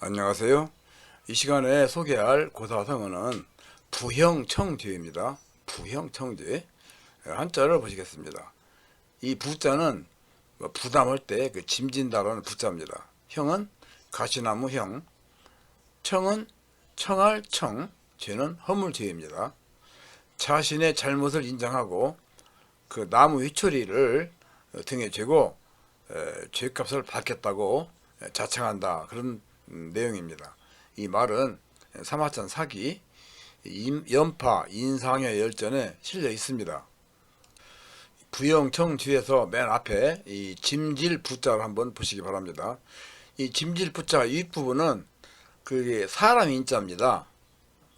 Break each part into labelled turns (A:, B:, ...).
A: 안녕하세요. 이 시간에 소개할 고사성어는 부형청죄입니다. 부형청죄. 한자를 보시겠습니다. 이 부자는 뭐 부담할 때 그 짐진다라는 부자입니다. 형은 가시나무 형, 청은 청할 청, 죄는 허물죄입니다. 자신의 잘못을 인정하고 그 나무 휘초리를 등에 에, 죄값을 받겠다고 자청한다 그런 음, 내용입니다. 이 말은 사마천 사기, 임- 연파, 인상의 열전에 실려 있습니다. 부영청 뒤에서 맨 앞에 이 짐질 부자를 한번 보시기 바랍니다. 이 짐질 부자 윗부분은 그게 사람 인자입니다.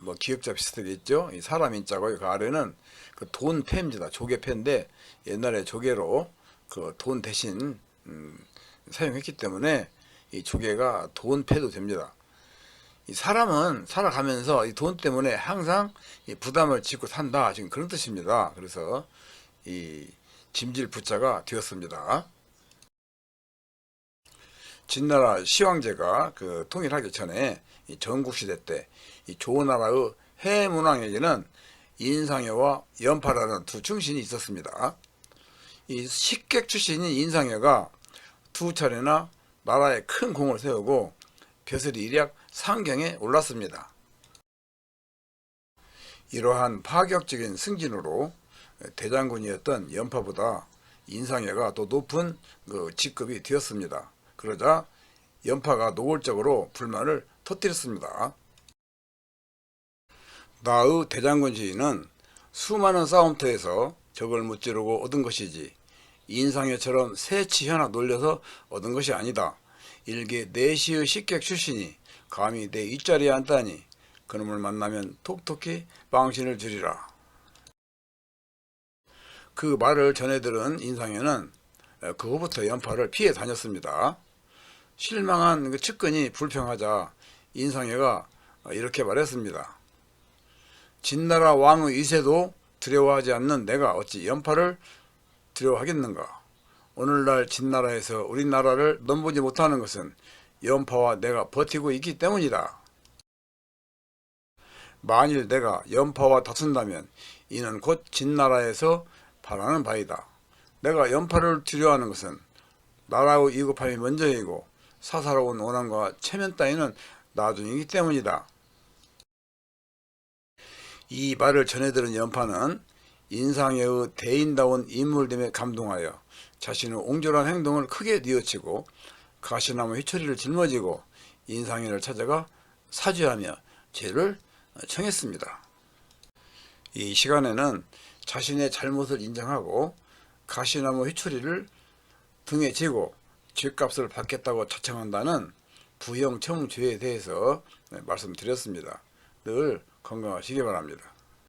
A: 뭐 기역자 비슷하겠죠? 이 사람 인자고 그 아래는 그돈 패입니다. 조개 패인데 옛날에 조개로 그 돈 대신 음, 사용했기 때문에 이 조개가 돈 패도 됩니다. 이 사람은 살아가면서 이 돈 때문에 항상 이 부담을 짓고 산다. 지금 그런 뜻입니다. 그래서 이 짐질 부자가 되었습니다. 진나라 시황제가 그 통일하기 전에 이 전국시대 때 이 조나라의 해문왕에게는 인상여와 연파라는 두 충신이 있었습니다. 이 식객 출신인 인상여가 두 차례나 나라에 큰 공을 세우고 벼슬이 일약 상경에 올랐습니다. 이러한 파격적인 승진으로 대장군이었던 연파보다 인상여가 더 높은 그 직급이 되었습니다. 그러자 연파가 노골적으로 불만을 터뜨렸습니다. 나의 대장군 지위는 수많은 싸움터에서 적을 무찌르고 얻은 것이지 인상여처럼 새치현악 놀려서 얻은 것이 아니다. 일개 내시의 식객 출신이 감히 내 윗자리에 앉다니 그놈을 만나면 톡톡히 망신을 주리라. 그 말을 전해들은 인상여는 그후부터 연파를 피해 다녔습니다. 실망한 그 측근이 불평하자 인상여가 이렇게 말했습니다. 진나라 왕의 이세도 두려워하지 않는 내가 어찌 연파를 두려워하겠는가? 오늘날 진나라에서 우리나라를 넘보지 못하는 것은 연파와 내가 버티고 있기 때문이다. 만일 내가 연파와 다툰다면 이는 곧 진나라에서 바라는 바이다. 내가 연파를 두려워하는 것은 나라의 위급함이 먼저이고 사사로운 원한과 체면 따위는 나중이기 때문이다. 이 말을 전해 들은 연파는 인상의 대인다운 인물됨에 감동하여 자신의 옹졸한 행동을 크게 뉘어치고 가시나무 휘처리를 짊어지고 인상이를 찾아가 사죄하며 죄를 청했습니다. 이 시간에는 자신의 잘못을 인정하고 가시나무 휘초리를 등에 지고 죗값을 받겠다고 자청한다는 부형 청죄에 대해서 말씀드렸습니다. 늘 건강하시기 바랍니다.